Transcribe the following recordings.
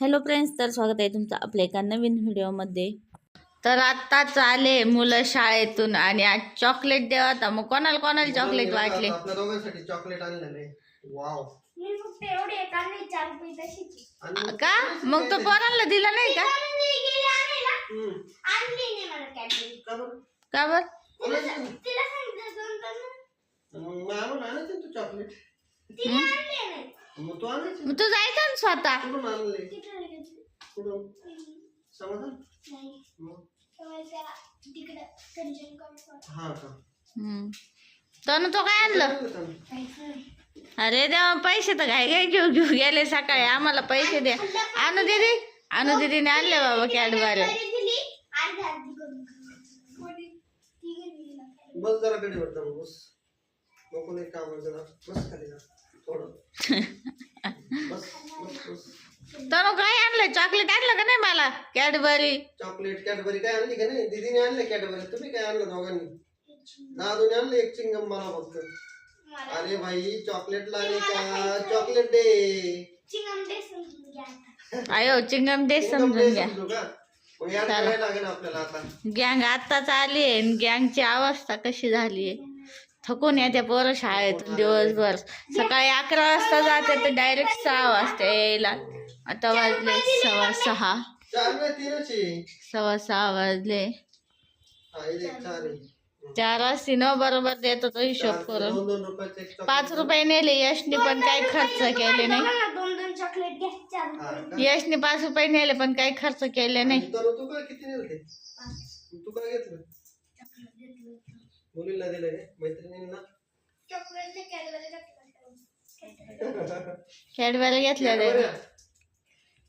Hello friends तर स्वागत आहे तुमचं आपल्या एका नवीन व्हिडिओमध्ये. तर आत्ताच आले मुलं शाळेतून आणि आज चॉकलेट देवा होता मग कोणाला कोणाला चॉकलेट वाटले? आपल्या दोघांसाठी चॉकलेट आणलेले वाव मी फक्त एवढे एक आणले चार रुपये तशीच? आणि का? मग तो पोरांना दिला नाही का? मी गेले आणायला. हम्म. आणली नाही मला कॅडबरी का बरं? का बर? तिला सांग- तिला सांगितलं दोन दोन मग मला म्हणून आणायचं ना तू चॉकलेट तिने आणले नाही. मग तू आणायचं? मग तू जायचा ना स्वतः. कुठून आणले समाधान मग? हा का? हम्म. तो काय आणलं? अरे देवा पैसे तर घाई घाई घेऊ घेऊ गेले सकाळी. आम्हाला पैसे द्या आणू दीदी? आणू दीदीने आणले बाबा कॅडबरे. दिली? ना. बस जरा कडे वाटतं बस. नको नाही काम जरा बस खाली जा. तनु काय आणलं? चॉकलेट आणलं का नाही मला? कॅडबरी चॉकलेट कॅडबरी काय आणली का नाही? दीदीने आणले कॅडबरी तुम्ही काय आणलं दोघांनी? दादूने आणलं एक चिंगम मला फक्त. अरे भाई चॉकलेट लाने का? चॉकलेट दे. चिंगम दे समजून घ्या आता. आयो चिंगम दे चिंगम समजून घ्या. लागेल गँग आत्ताच आली आहे गँगची अवस्था कशी झाली आहे थकून येते पोरं शाळेतून दिवसभर. सकाळी अकरा वाजता जाते तर डायरेक्ट सहा वाजता यायला. आता वाजले सव्वा सहा. सव्वा सहा वाजले. चार वाजती न बरोबर देतो तो हिशोब करून. पाच रुपये नेले यशनी पण काही खर्च केले नाही? यशनी पाच रुपये नेले पण काही खर्च केले नाही. तू काय घेतलं? मुलीला दिलं रे मैत्रिणींना. कॅडबरी.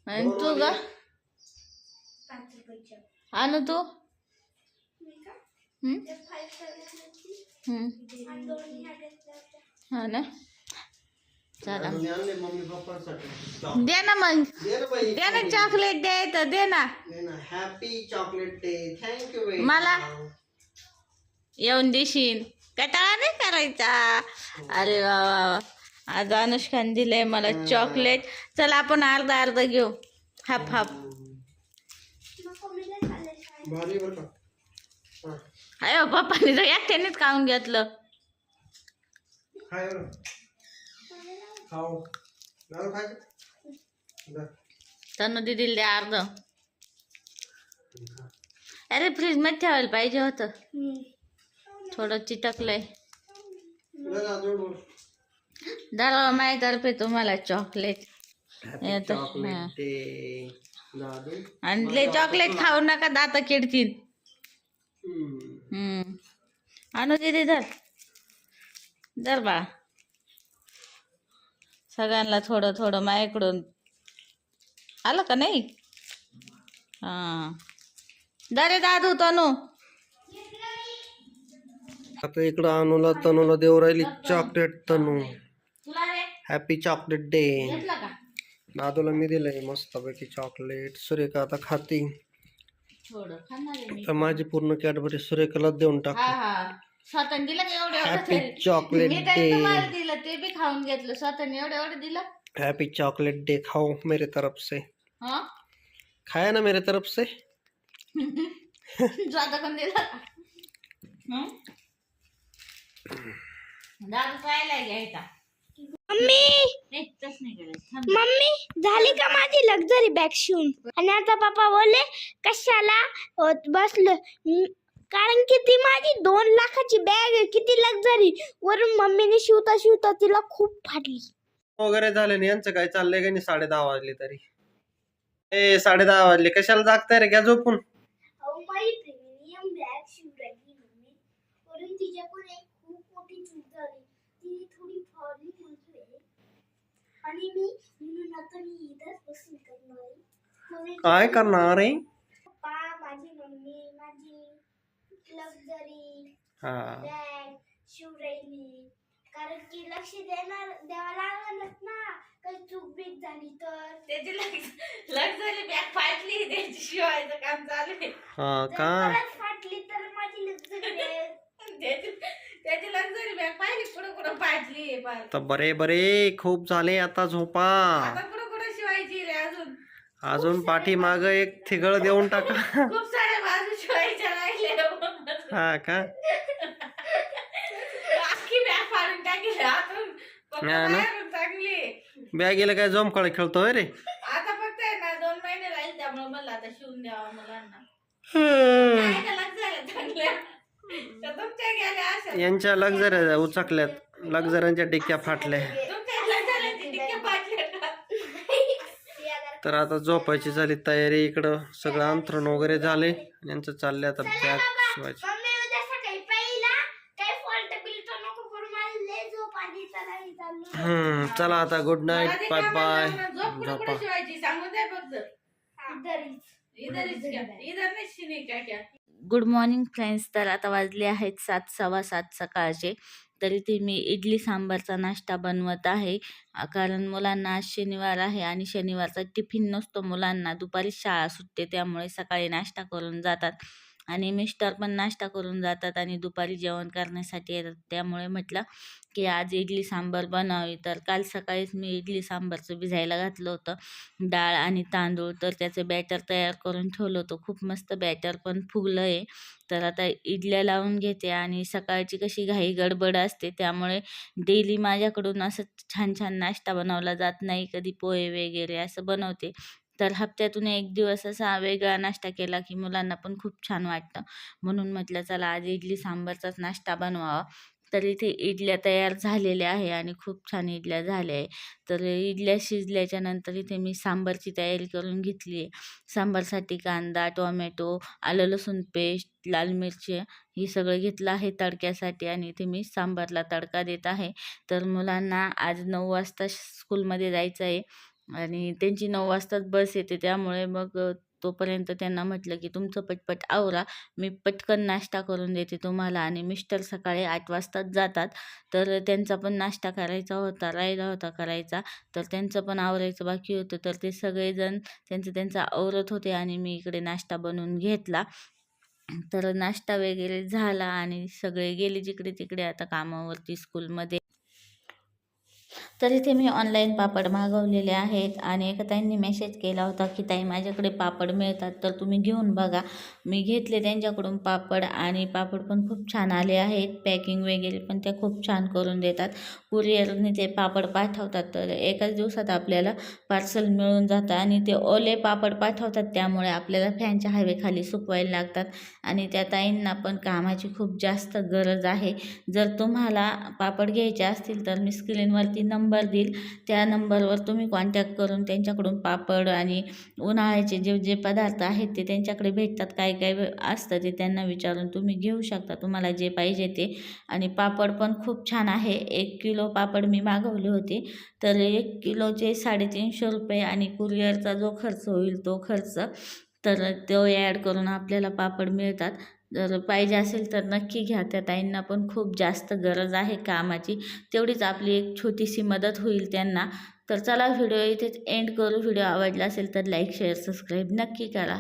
आणि तू ग? आणू तू? हा ना. चला. दे ना मग. दे ना बाई. दे ना चॉकलेट द्यायचं दे ना. दे ना. हॅपी चॉकलेट डे थँक्यू मला? येऊन देशील. कटाळा नाही करायचा. अरे वा. आज अनुष्कान दिलंय मला चॉकलेट चल आपण अर्धा अर्धा घेऊ. हाफ हाफ नको मी नाही खाल्ले काय भारी बरं का. हा. अयो पप्पानी तर एकट्यानेच खाऊन घेतलं. तनु दिदीला द्या अर्ध. अरे फ्रीजमध्ये ठेवायला पाहिजे होतं. थोडं चिटकलंय. दादा माझ्यातर्फे तुम्हाला चॉकलेट आणि लय चॉकलेट खाऊ नका दाता किडतील हम्म. आणू दीदी धर. धर बाळा सगळ्यांना थोडं थोडं माझ्याकडून आलं का नाही? हा. दरे दादू तनू. आता इकडं अनुला तनुला देऊ राहिली चॉकलेट तनू. तुला रे हॅपी चॉकलेट डे दादूला मी दिलंय मस्तपैकी चॉकलेट सुरेखा आता खाती. थोडं खाणार आहे मी तर माझी पूर्ण कॅडबरी सुरेखाला देऊन टाक. स्वतः दिलं का एवढं एवढं हॅपी तरी? चॉकलेट मी डे तरी तुम्हाला दिलं ते बी खाऊन घेतलं. स्वतःने एवढं एवढं दिलं? हैप्पी चॉकलेट डे खाओ मेरे तरफ़ से. हा? खाया ना मेरे तरफ़ से? दिलं हं? दारू पाहायला घ्यायचा मम्मी! नाही तस नाही करायचं. थांब. मम्मी झाली का माझी लक्झरी बॅग शिवून? आणि आता पप्पा बोलले कशाला? होत बसलो. कारण की ती माझी दोन लाखाची बॅग आहे किती लक्झरी वरून मम्मीने शिवता शिवता तिला खूप फाटली. वगैरे झाले नाही यांचं काय चाललंय का नाही? साडे दहा वाजले तरी. ए साडे दहा वाजले. कशाला जागताय रे? घ्या झोपून. अहो माझी प्रीमियम बॅग मम्मी. वरून एक थोडी आणि मी म्हणून आता मी इथंच बसून करणार आहे. काय करणार रे पप्पा माझी मम्मी माझी लक्झरी हा. बॅग शिव राहिली कारण की लक्ष देणार द्यावं लागणारच ना. काही चूक बीक झाली तर. त्याची लक्झरी बॅग फाटली त्याची शिवायचं काम चालू आहे. हा का परत फाटली तर माझी लक्झरी बॅग त्याची त्याची लक्झरी बॅग पाहिली तर बरे बरे खूप झाले आता झोपा. आता कुठं कुठं शिवायची रे अजून? अजून पाठीमाग एक थिगळ देऊन टाका. खूप साऱ्या बाजू शिवायच्या राहिल्या हा का? अख्खी बॅग फाडून टाकली आतून. फक्त हा ना? बाहेरून टाकली. बॅगेला काय जोमकाळ खेळतोय रे? आता फक्त आहे ना दोन महिने राहील त्यामुळे मला आता शिवून द्यावा मुलांना. काय त्याला झालं चांगल्या तर तुमच्या गेल्या असेल यांच्या लक्झऱ्या उचकल्यात. लक्झऱ्यांच्या टिक्क्या फाटल्या. तर आता झोपायची झाली तयारी इकडं. सगळं अंथरण वगैरे झाले. यांचं चाललंय आता बॅग शिवायचं. हम्म चला आता गुड नाईट बाय बाय झोप इधर नाही क्या क्या गुड मॉर्निंग फ्रेंड्स तर आता वाजले आहेत सात सव्वा सात सकाळचे. तरी ते मी इडली सांबारचा नाश्ता बनवत आहे. कारण मुलांना आज शनिवार आहे आणि शनिवारचा टिफिन नसतो मुलांना. दुपारी शाळा सुटते त्यामुळे सकाळी नाश्ता करून जातात. आणि मिस्टर पण नाश्ता करून जातात आणि दुपारी जेवण करण्यासाठी येतात. त्यामुळे म्हटलं की आज इडली सांबार बनावी तर काल सकाळीच मी इडली सांबारचं भिजायला घातलं होतं. डाळ आणि तांदूळ तर त्याचं बॅटर तयार करून ठेवलं होतं. खूप मस्त बॅटर पण फुगलं आहे तर आता इडल्या लावून घेते आणि सकाळची कशी घाई गडबड असते. त्यामुळे डेली माझ्याकडून असं छान छान नाश्ता बनवला जात नाही. कधी पोहे वगैरे असं बनवते. तर हप्त्यातून एक दिवस असा वेगळा नाश्ता केला की मुलांना पण खूप छान वाटतं. म्हणून म्हटलं चला आज इडली सांबारचाच नाश्ता बनवावा. तर इथे इडल्या तयार झालेल्या आहे आणि खूप छान इडल्या झाल्या आहे. तर इडल्या शिजल्याच्या नंतर इथे मी सांबारची तयारी करून घेतली आहे. सांबारसाठी कांदा टोमॅटो आलं लसूण पेस्ट लाल मिरची हे सगळं घेतलं आहे तडक्यासाठी आणि इथे मी सांबारला तडका देत आहे. तर मुलांना आज नऊ वाजता स्कूलमध्ये जायचं आहे. आणि त्यांची नऊ वाजताच बस येते. त्यामुळे मग तोपर्यंत त्यांना म्हटलं की तुमचं पटपट आवरा. मी पटकन नाश्ता करून देते तुम्हाला. आणि मिस्टर सकाळी आठ वाजताच जातात. तर त्यांचा पण नाश्ता करायचा होता राहिला होता करायचा. तर त्यांचं पण आवरायचं बाकी होतं. तर ते सगळेजण त्यांचं त्यांचं आवरत होते आणि मी इकडे नाश्ता बनवून घेतला. तर नाश्ता वगैरे झाला आणि सगळे गेले जिकडे तिकडे. आता कामावरती स्कूलमध्ये. तर इथे मी ऑनलाईन पापड मागवलेले आहेत आणि एका ताईंनी मेसेज केला होता की ताई माझ्याकडे पापड मिळतात तर तुम्ही घेऊन बघा. मी घेतले त्यांच्याकडून पापड आणि पापड पण खूप छान आले आहेत. पॅकिंग वगैरे पण त्या खूप छान करून देतात. कुरिअरने ते पापड पाठवतात तर एकाच दिवसात आपल्याला पार्सल मिळून जातं आणि ते ओले पापड पाठवतात. त्यामुळे आपल्याला फॅनच्या हवेखाली सुकवायला लागतात आणि त्या ताईंना पण कामाची खूप जास्त गरज आहे. जर तुम्हाला पापड घ्यायचे असतील तर मी स्क्रीनवरती नंबर नंबर देईल. त्या नंबरवर तुम्ही कॉन्टॅक्ट करून त्यांच्याकडून पापड आणि उन्हाळ्याचे जे जे पदार्थ आहेत ते त्यांच्याकडे भेटतात. काय काय असतं ते त्यांना विचारून तुम्ही घेऊ शकता. तुम्हाला जे पाहिजे ते. आणि पापड पण खूप छान आहे. एक किलो पापड मी मागवले होते. तर एक किलोचे साडेतीनशे रुपये आणि कुरिअरचा जो खर्च होईल तो खर्च तर तो ॲड करून आपल्याला पापड मिळतात. जर पाहिजे असेल तर नक्की घ्या. त्या ताईंना पण खूप जास्त गरज आहे कामाची. तेवढीच आपली एक छोटीशी मदत होईल त्यांना. तर चला व्हिडिओ इथेच एंड करू. व्हिडिओ आवडला असेल तर लाईक शेअर सबस्क्राईब नक्की करा.